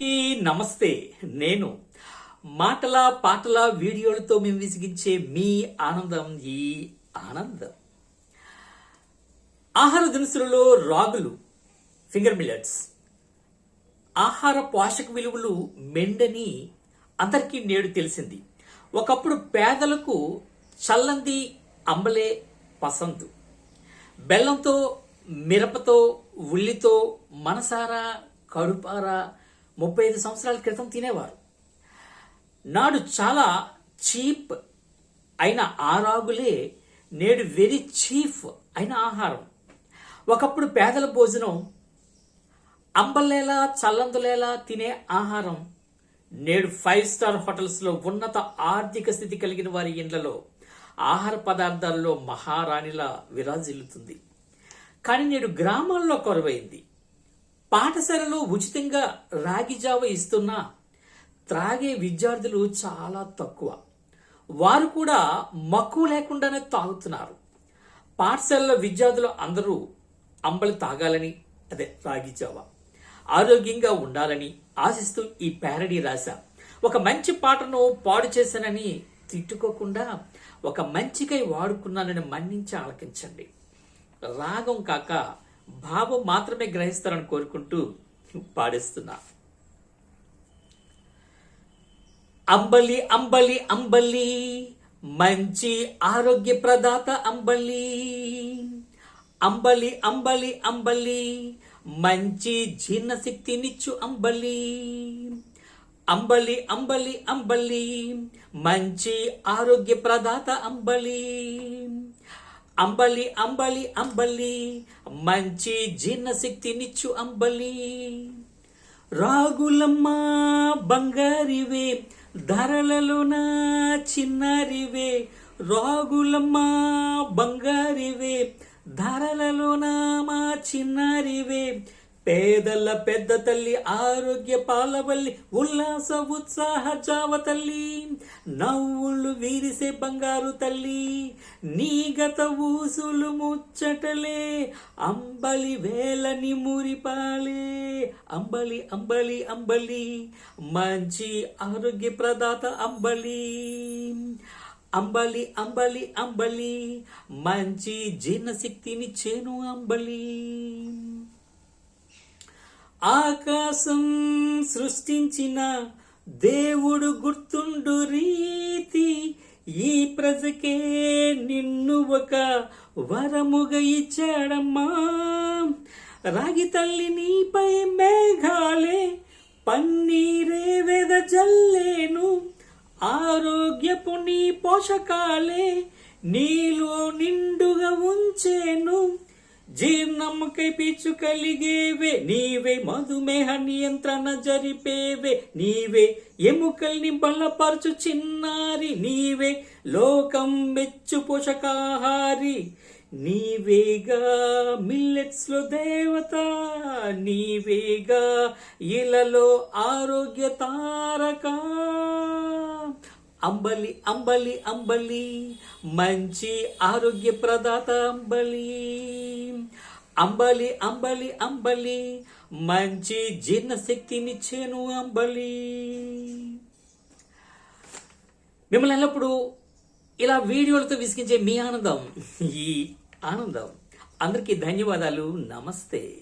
అందరికీ నమస్తే. నేను మాటల పాటల వీడియోలతో మేము విసిగించే మీ ఆనందం ఈ ఆనందం. ఆహార దినుసులలో రాగులు ఫింగర్ మిల్లెట్స్ ఆహార పోషక విలువలు మెండని అందరికీ నేడు తెలిసింది. ఒకప్పుడు పేదలకు చల్లంది అంబలే పసందు. బెల్లంతో మిరపతో ఉల్లితో మనసారా కడుపారా ముప్పై ఐదు సంవత్సరాల క్రితం తినేవారు. నాడు చాలా చీప్ అయిన ఆరాగులే నేడు వెరీ చీఫ్ అయిన ఆహారం. ఒకప్పుడు పేదల భోజనం అంబలేలా చల్లందులేలా తినే ఆహారం నేడు ఫైవ్ స్టార్ హోటల్స్లో ఉన్నత ఆర్థిక స్థితి కలిగిన వారి ఇండ్లలో ఆహార పదార్థాల్లో మహారాణిలా విరాజిల్లుతుంది. కానీ నేడు గ్రామాల్లో కొరవైంది. పాఠశాలలో ఉచితంగా రాగి జావ ఇస్తున్నా త్రాగే విద్యార్థులు చాలా తక్కువ. వారు కూడా మక్కువ లేకుండానే తాగుతున్నారు. పాఠశాలలో విద్యార్థులు అందరూ అంబలి తాగాలని అదే రాగి జావ. ఆరోగ్యంగా ఉండాలని ఆశిస్తూ ఈ ప్యారడీ రాశా. ఒక మంచి పాటను పాడు చేశానని తిట్టుకోకుండా ఒక మంచికై వాడుకున్నానని మన్నించి ఆలకించండి. రాగం కాక భావం మాత్రమే గ్రహిస్తారని కోరుకుంటూ పాడిస్తున్నా. అంబలి అంబలి అంబలి మంచి ఆరోగ్య ప్రదాత అంబలి. అంబలి అంబలి అంబలి మంచి జీర్ణశక్తినిచ్చు అంబలి. అంబలి అంబలి అంబలి మంచి ఆరోగ్య ప్రదాత అంబలి. అంబలి అంబలి అంబలి మంచి జీర్ణశక్తినిచ్చు అంబలి. రాగులమ్మ బంగారివే ధరలలోన చిన్నారివే రాగులమ్మ బంగారివే ధరలలోన మా చిన్నారివే పేదల పెద్ద తల్లి ఆరోగ్య పాలవల్లి ఉల్లాస ఉత్సాహ జావ తల్లి. నవ్వులు వీరిసే బంగారు తల్లి. నీగత ఊసులు ముచ్చటలే. అంబలి వేలని మురిపాలే. అంబలి అంబలి అంబలి. మంచి ఆరోగ్య ప్రదాత అంబలి. అంబలి అంబలి అంబలి. మంచి జీర్ణశక్తిని చేను అంబలి. ఆకాశం సృష్టించిన దేవుడు గుర్తుండు రీతి. ఈ ప్రజకే నిన్ను ఒక వరముగ ఇచ్చాడమ్మా. రాగి తల్లి నీపై మేఘాలే పన్నీరే వెద జల్లేను. ఆరోగ్యపు నీ పోషకాలే నీలో నిండుగా ఉంచేను. జీర్ణముకై పీచు కలిగేవే. నీవే మధుమేహ నియంత్రణ జరిపేవే. నీవే ఎముకల్ని బలపరచు చిన్నారి. నీవే లోకం మెచ్చు పోషకాహారి. నీవేగా మిల్లెట్స్లో దేవత. నీవేగా ఇలలో ఆరోగ్య తారకా. అంబలి అంబలి అంబలి మంచి ఆరోగ్య ప్రదాత అంబలి. అంబలి అంబలి అంబలి మంచి జీర్ణశక్తినిచ్చేను అంబలి. మిమ్మల్ని ఎల్లప్పుడూ ఇలా వీడియోలతో విసిగించే మీ ఆనందం ఈ ఆనందం. అందరికీ ధన్యవాదాలు. నమస్తే.